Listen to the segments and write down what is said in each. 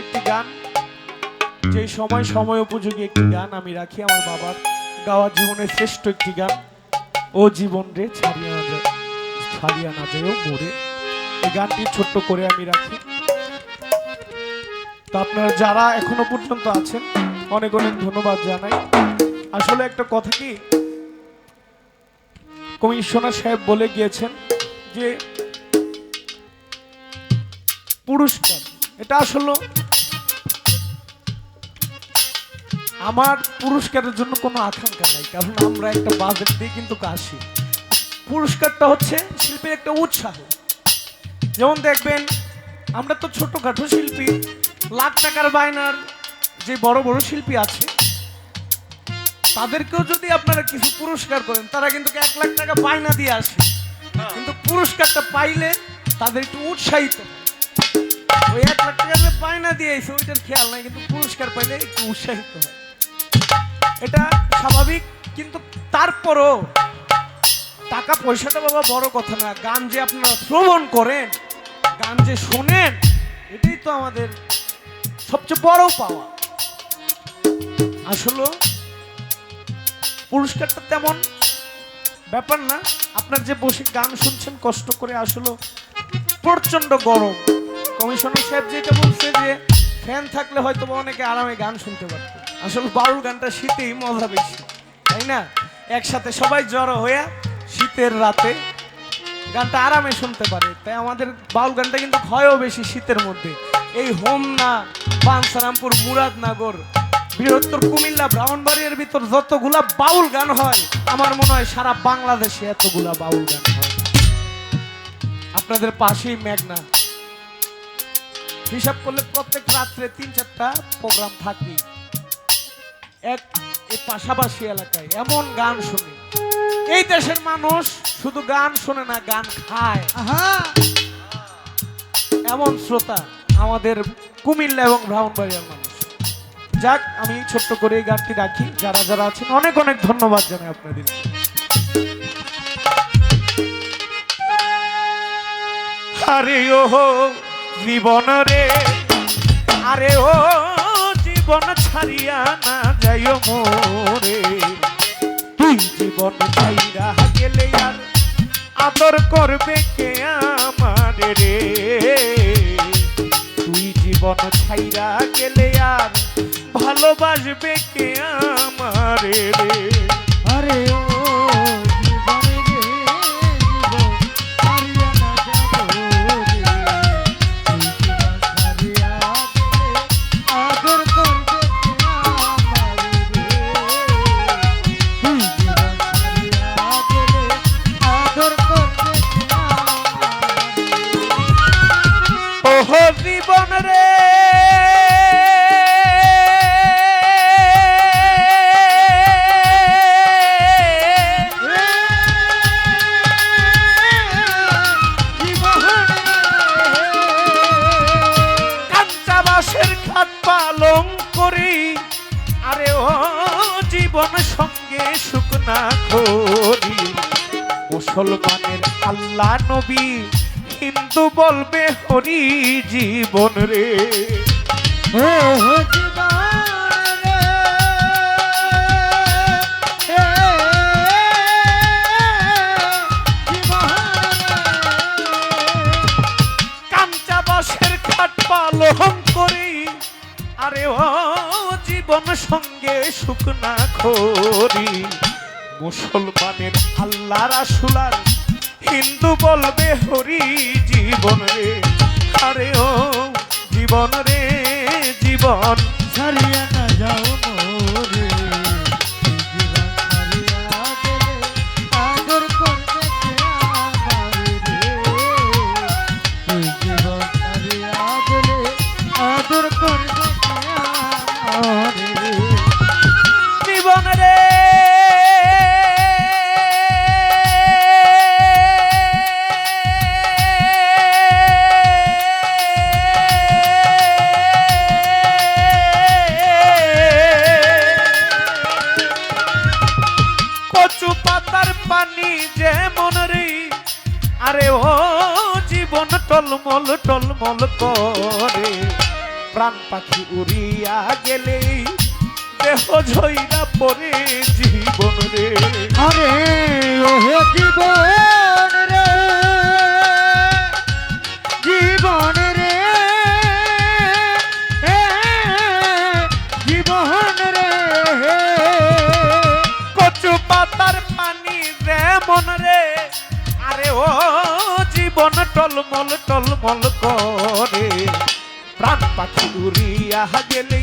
আরেকটি গান। যে সময় সময় উপযোগী একটি গান আমি রাখি আমার বাবার গাওয়া জীবনের শ্রেষ্ঠ একটি গান। ও জীবন রে ছাড়িয়ে না যায়, ছাড়িয়ে না যায় মোরে। এই গানটি ছোট্ট করে আমি রাখি। তো আপনারা যারা এখনও পর্যন্ত আছেন, অনেক অনেক ধন্যবাদ জানাই। আসলে একটা কথা কি, কমিশনার সাহেব বলে গিয়েছেন যে পুরস্কার, এটা আসলে আমার পুরস্কারের জন্য কোনো আকাঙ্ক্ষা নাই, কারণ আমরা একটা বাজেট দিয়ে কিন্তু আসি পুরস্কারটা হচ্ছে শিল্পীর একটা উৎসাহ। যেমন দেখবেন, আমরা তো ছোটখাটো শিল্পী, লাখ টাকার বায়নার যে বড় বড় শিল্পী আছে, তাদেরকেও যদি আপনারা কিছু পুরস্কার করেন, তারা কিন্তু এক লাখ টাকা বায়না দিয়ে আসে। কিন্তু পুরস্কারটা পাইলে তাদের একটু উৎসাহিত ওই এক লাখ টাকা বায়না দিয়ে এসে ওইটার খেয়াল নাই, কিন্তু পুরস্কার পাইলে একটু উৎসাহিত হয়। এটা স্বাভাবিক, কিন্তু তারপরও টাকা পয়সাটা বাবা বড় কথা না। গান যে আপনারা শ্রবণ করেন, গান যে শোনেন, এটাই তো আমাদের সবচেয়ে বড় পাওয়া। আসলে পুরস্কারটা তেমন ব্যাপার না। আপনার যে বসে গান শুনছেন, কষ্ট করে আসলে প্রচণ্ড গরম। কমিশনার সাহেব যেটা বলছে যে, ফ্যান থাকলে হয়তো অনেকে আরামে গান শুনতে পারত। আসলে বাউল গানটা শীতেই মজা বেশি, তাই না? একসাথে সবাই জড়ো হয়ে শীতের রাতে গানটা আরামে শুনতে পারে। তাই আমাদের বাউল গানটা কিন্তু হয়ও বেশি শীতের মধ্যে। এই হোমনা, বানসারামপুর, মুরাদনগর, বৃহত্তর কুমিল্লা, ব্রাহ্মণবাড়িয়ার ভিতর যতগুলা বাউল গান হয়, আমার মনে হয় সারা বাংলাদেশে এতগুলা বাউল গান হয়। আপনাদের পাশেই মেঘনা। হিসাব করলে প্রত্যেক রাত্রে তিন চারটা প্রোগ্রাম থাকি এক পাশাপাশি এলাকায় এমন গান শুনি। এই দেশের মানুষ শুধু গান শোনে না গান খায়। এমন শ্রোতা আমাদের কুমিল্লা এবং ব্রাহ্মণবাড়িয়ার মানুষ। যাক আমি ছোট্ট করে এই গানটি রাখি। যারা যারা আছেন অনেক অনেক ধন্যবাদ জানাই আপনাদের। আরে ও জীবন রে। আরে ও জীবন ছাড়িয়া না যায় মোরে। তুই জীবন ছাইরা গেলে আর আদর করবে কে আমার রে? তুই জীবন ছাইরা গেলে আর ভালোবাসবে কে আমার রে? আরে ও জীবন সঙ্গে শুকনা খড়ি মুসলমানের আল্লাহ নবী হিন্দু বলবে হরি জীবন রে। ও খাট পালং করি। আরে ও জীবন সঙ্গে শুকনা খড়ি মুসলমানের আল্লাহ রাসুলার হিন্দু বলবে, হরি জীবন রে। আরে ও জীবন রে, জীবন। ছাড়িয়া না যাও মোরে। আদর করবে পাতার পানি যেমন রে। আরে ও জীবন টলমল টলমল করে। প্রাণ পাখি উড়িয়া গেলেই দেহ ঝইরা পরে জীবন রে। আরে ওহে জীবন রে। জীবন টলমল টলমল করে। প্রাণ পাখি উড়িয়া গেলে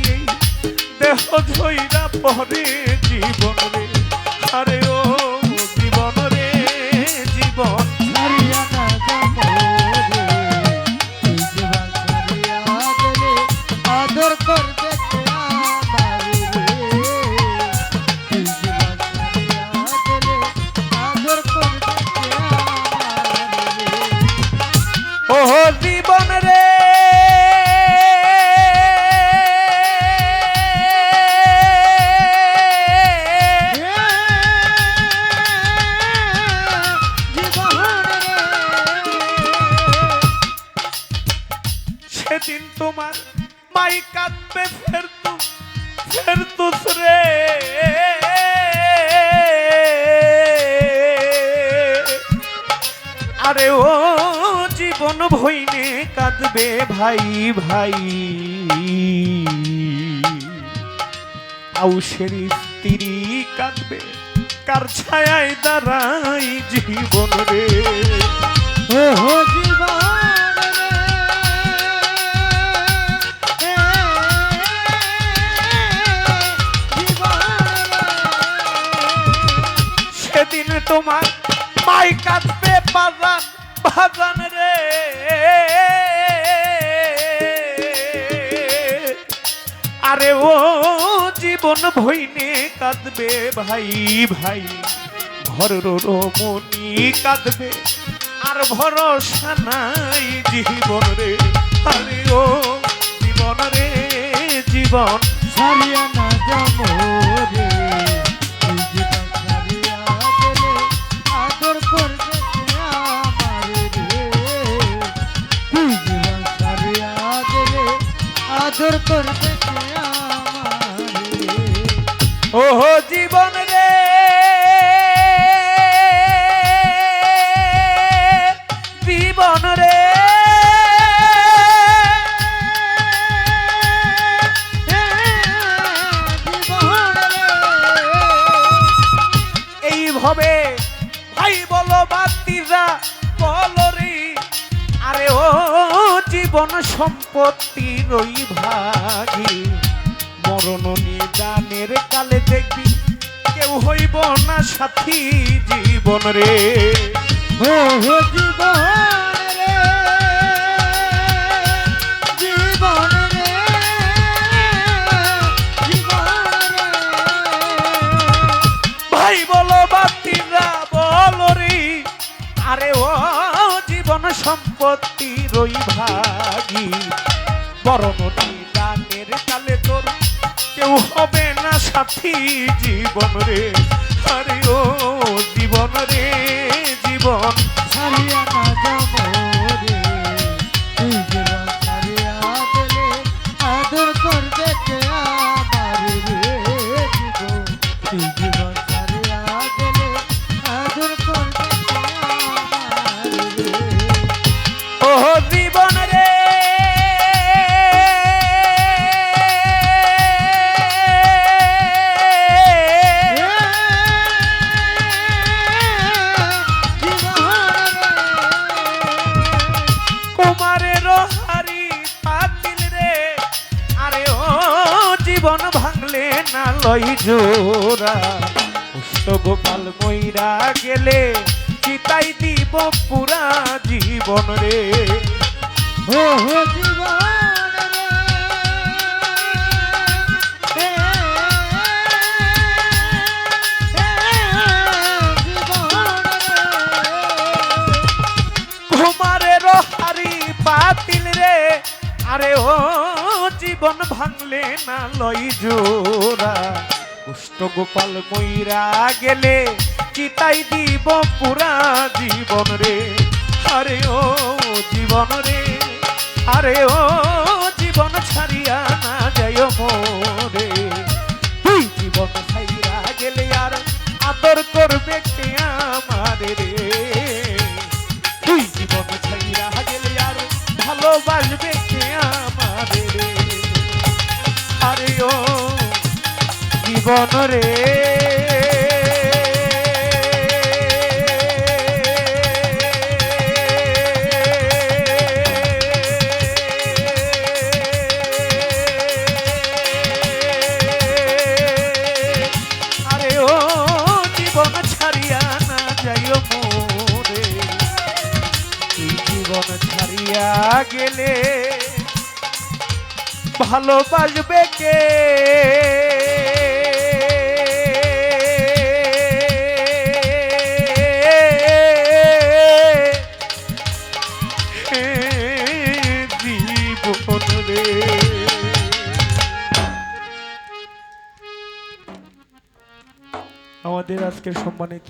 দেহ ধৈরা পরে জীবন। ফের তু ফের তুস রে আরে ও জীবন ভইনে কাঁদবে ভাই ভাই আউসের স্ত্রী কাঁদবে কার ছায়ায় দাঁড়াই জীবন রে সেদিন আরে ও জীবন ভইনে কাঁদবে ভাই ভাই। ঘর রমণি কাঁদবে, আর ভরসা নাই জীবন রে। আরে ও জীবন রে, জীবন সারিয়া না যাব। জীবন সম্পত্তির ওই ভাগী। মরণ নিদানের কালে দেখবি কেউ হইব না সাথী জীবন রে। ও জীবন আরে ও সম্পত্তি রই ভাগি। বরণটি গানের কালে তোর, কেউ হবে না সাথী জীবন রে। আরে ও জীবন রে, জীবন। ছাড়িয়া না লই জোরা পুষ্ট গোপাল মইরা গেলে চিতাই দিব পুরা জীবন রে। ও জীবন কুমারের হারি পাতিল রে আরে ও জীবন ভাঙলে না লই জোরা কুষ্ঠ গোপাল কইরা গেলে চিতাই দিব পুরা জীবন রে? আরে ও জীবন রে, আরে ও জীবন ছাড়িয়া না যায় মোরে। তুই জীবন ছাইরা গেলে আর আদর করবে কে আমারে রে? জীবন ছাড়িয়া গেলে ভালোবাসবে কে? সম্মানিত